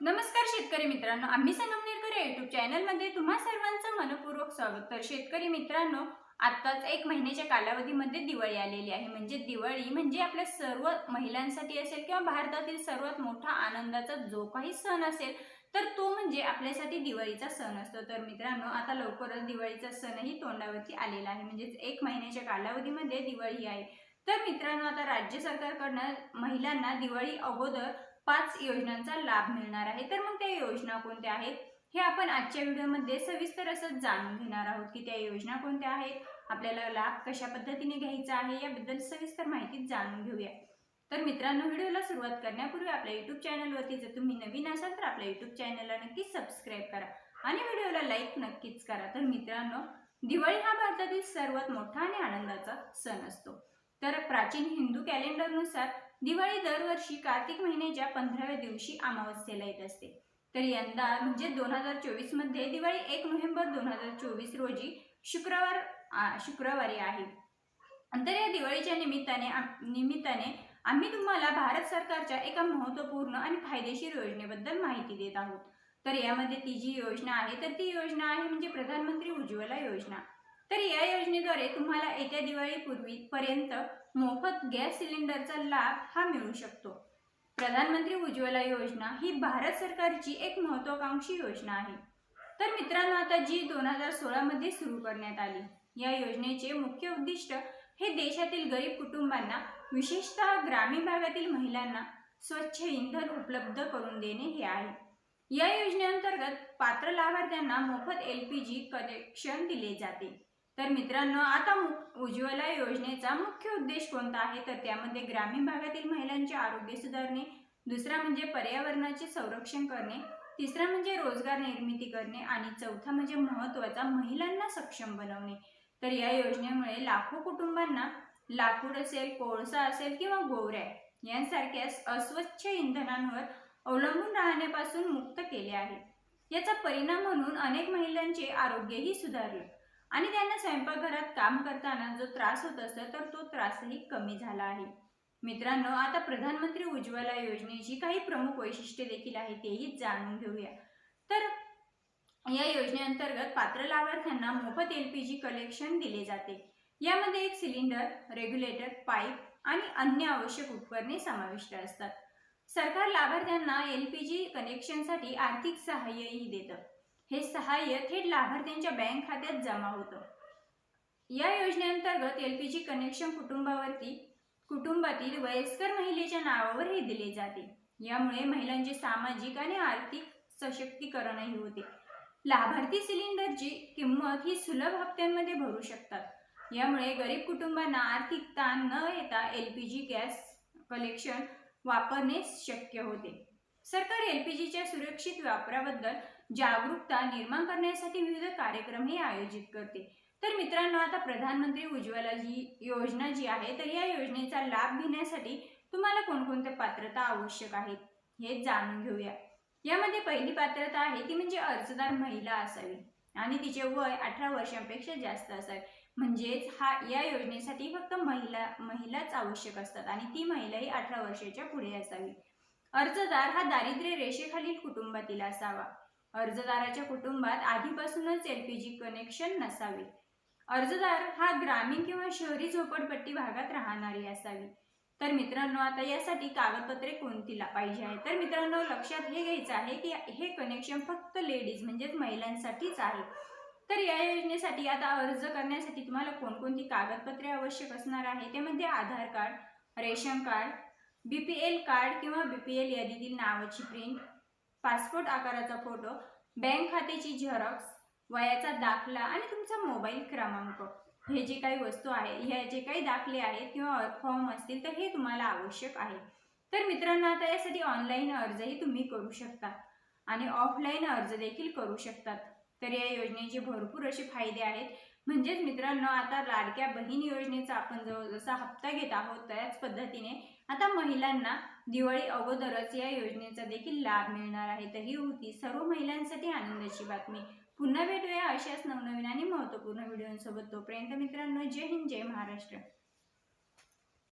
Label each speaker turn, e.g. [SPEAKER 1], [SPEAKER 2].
[SPEAKER 1] नमस्कार शेतकरी मित्रांनो आम्ही संगमनेरकर या युट्यूब चॅनलमध्ये तुम्हा सर्वांचं मनपूर्वक स्वागत. तर शेतकरी मित्रांनो आत्ताच एक महिन्याच्या कालावधीमध्ये दिवाळी आलेली आहे. म्हणजे दिवाळी म्हणजे आपल्या सर्व महिलांसाठी असेल किंवा भारतातील सर्वात मोठा आनंदाचा जो काही सण असेल तर तो म्हणजे आपल्यासाठी दिवाळीचा सण असतो. तर मित्रांनो आता लवकरच दिवाळीचा सणही तोंडावरती आलेला आहे. म्हणजेच एक महिन्याच्या कालावधीमध्ये दिवाळी आहे. तर मित्रांनो आता राज्य सरकारकडनं महिलांना दिवाळी अगोदर पाच योजनांचा लाभ मिळणार आहे. तर मग त्या योजना कोणत्या आहेत? हे आपण आजच्या व्हिडिओमध्ये सविस्तर असं जाणून घेणार आहोत की त्या योजना कोणत्या आहेत आपल्याला लाभ कशा पद्धतीने घ्यायचा आहे याबद्दल सविस्तर माहिती जाणून घेऊया. तर मित्रांनो व्हिडिओला सुरुवात करण्यापूर्वी आपल्या युट्यूब चॅनलवरती जर तुम्ही नवीन असाल तर आपल्या युट्यूब चॅनलला नक्की सबस्क्राईब करा आणि व्हिडिओला लाईक नक्कीच करा. तर मित्रांनो दिवाळी हा भारतातील सर्वात मोठा आणि आनंदाचा सण असतो. तर प्राचीन हिंदू कॅलेंडरनुसार दिवाळी दरवर्षी कार्तिक महिन्याच्या पंधराव्या दिवशी अमावस्येला येत असते. तर यंदा म्हणजे दोन हजार चोवीसमध्ये दिवाळी एक नोव्हेंबर दोन हजार चोवीस रोजी शुक्रवार शुक्रवारी आहे. तर या दिवाळीच्या निमित्ताने निमित्ताने आम्ही तुम्हाला भारत सरकारच्या एका महत्त्वपूर्ण आणि फायदेशीर योजनेबद्दल माहिती देत आहोत. तर यामध्ये ती जी योजना आहे तर ती योजना आहे म्हणजे प्रधानमंत्री उज्ज्वला योजना. तर या योजनेद्वारे तुम्हाला येत्या दिवाळीपूर्वी पर्यंत मोफत गॅस सिलेंडरचा लाभ हा मिळू शकतो. प्रधानमंत्री उज्ज्वला योजना ही भारत सरकारची एक महत्वाकांक्षी योजना आहे. तर मित्रांनो आता जी दोन हजार सोळामध्ये सुरू करण्यात आली या योजनेचे मुख्य उद्दिष्ट हे देशातील गरीब कुटुंबांना विशेषतः ग्रामीण भागातील महिलांना स्वच्छ इंधन उपलब्ध करून देणे हे आहे. या योजनेअंतर्गत पात्र लाभार्थ्यांना मोफत एल पी जी कनेक्शन दिले जाते. तर मित्रांनो आता मु- उज्ज्वला योजनेचा मुख्य उद्देश कोणता आहे? तर त्यामध्ये ग्रामीण भागातील महिलांचे आरोग्य सुधारणे दुसरा म्हणजे पर्यावरणाचे संरक्षण करणे तिसरा म्हणजे रोजगार निर्मिती करणे आणि चौथा म्हणजे महत्त्वाचा महिलांना सक्षम बनवणे. तर या योजनेमुळे लाखो कुटुंबांना लाकूड असेल कोळसा असेल किंवा गोवऱ्या यांसारख्या अस्वच्छ इंधनांवर अवलंबून राहण्यापासून मुक्त केले आहे. याचा परिणाम म्हणून अनेक महिलांचे आरोग्यही सुधारले. आणि त्यांना स्वयंपाकघरात काम करताना जो त्रास होत असतो तर तो त्रासही कमी झाला आहे. मित्रांनो आता प्रधानमंत्री उज्ज्वला योजनेची काही प्रमुख वैशिष्ट्ये देखील आहे तेही जाणून घेऊया. तर या योजनेअंतर्गत पात्र लाभार्थ्यांना मोफत एल पी जी कलेक्शन दिले जाते. यामध्ये एक सिलेंडर रेग्युलेटर पाईप आणि अन्य आवश्यक उपकरणे समाविष्ट असतात. सरकार लाभार्थ्यांना एल पी जी कनेक्शनसाठी आर्थिक सहाय्यही देतं. हे सहाय्य थेट लाभार्थ्यांच्या बँक खात्यात जमा होतं. या योजनेअंतर्गत एल पी जी कनेक्शन कुटुंबावरती कुटुंबातील वयस्कर महिलेच्या नावावर हे दिले जाते. यामुळे महिलांचे सामाजिक आणि आर्थिक सशक्तीकरणही होते. लाभार्थी सिलेंडरची किंमत ही सुलभ हप्त्यांमध्ये भरू शकतात. यामुळे गरीब कुटुंबांना आर्थिक ताण न येता L P G gas collection वापरणे शक्य होते. सरकार एलपीजीच्या सुरक्षित वापराबद्दल जागरूकता निर्माण करण्यासाठी विविध कार्यक्रमही आयोजित करते. तर मित्रांनो आता प्रधानमंत्री उज्ज्वला जी योजना जी आहे तर या योजनेचा लाभ घेण्यासाठी तुम्हाला कोणकोणत्या पात्रता आवश्यक आहेत हे जाणून घेऊया. यामध्ये पहिली पात्रता आहे ती म्हणजे अर्जदार महिला असावी आणि तिचे वय अठरा वर्षांपेक्षा जास्त असावे. म्हणजेच हा या योजनेसाठी फक्त महिला महिलाच आवश्यक असतात आणि ती महिलाही अठरा वर्षाच्या पुढे असावी. अर्जदार हा दारिद्र्य रेषेखालील कुटुंबातील असावा. अर्जदाराच्या कुटुंबात आधीपासूनच एल पी जी कनेक्शन नसावे. अर्जदार हा ग्रामीण किंवा शहरी झोपडपट्टी भागात राहणारी असावी. तर मित्रांनो आता यासाठी कागदपत्रे कोणतीला पाहिजे आहे? तर मित्रांनो लक्षात हे घ्यायचं आहे की हे कनेक्शन फक्त लेडीज म्हणजेच महिलांसाठीच आहे. तर या योजनेसाठी आता अर्ज करण्यासाठी तुम्हाला कोणकोणती कागदपत्रे आवश्यक असणार आहे? त्यामध्ये Aadhaar card ration card B P L card किंवा बी पी एल यादीतील नावाची प्रिंट पासपोर्ट आकाराचा फोटो बँक खात्याची झेरॉक्स वयाचा दाखला आणि तुमचा मोबाईल क्रमांक. हे जे काही वस्तू आहे ह्या जे काही दाखले आहेत किंवा फॉर्म असतील तर हे तुम्हाला आवश्यक आहे. तर मित्रांनो आता यासाठी ऑनलाईन अर्जही तुम्ही करू शकता आणि ऑफलाईन अर्ज देखील करू शकतात. तर या योजनेचे भरपूर असे फायदे आहेत. म्हणजेच मित्रांनो आता लाडक्या बहीण योजनेचा आपण जो जसा हप्ता घेत आहोत त्याच पद्धतीने आता महिलांना दिवाळी अगोदरच या योजनेचा देखील लाभ मिळणार आहे. तर ही होती सर्व महिलांसाठी आनंदाची बातमी. पुन्हा भेटूया अशाच नवनवीन आणि महत्त्वपूर्ण व्हिडिओंसोबत. तोपर्यंत मित्रांनो जय हिंद जय महाराष्ट्र.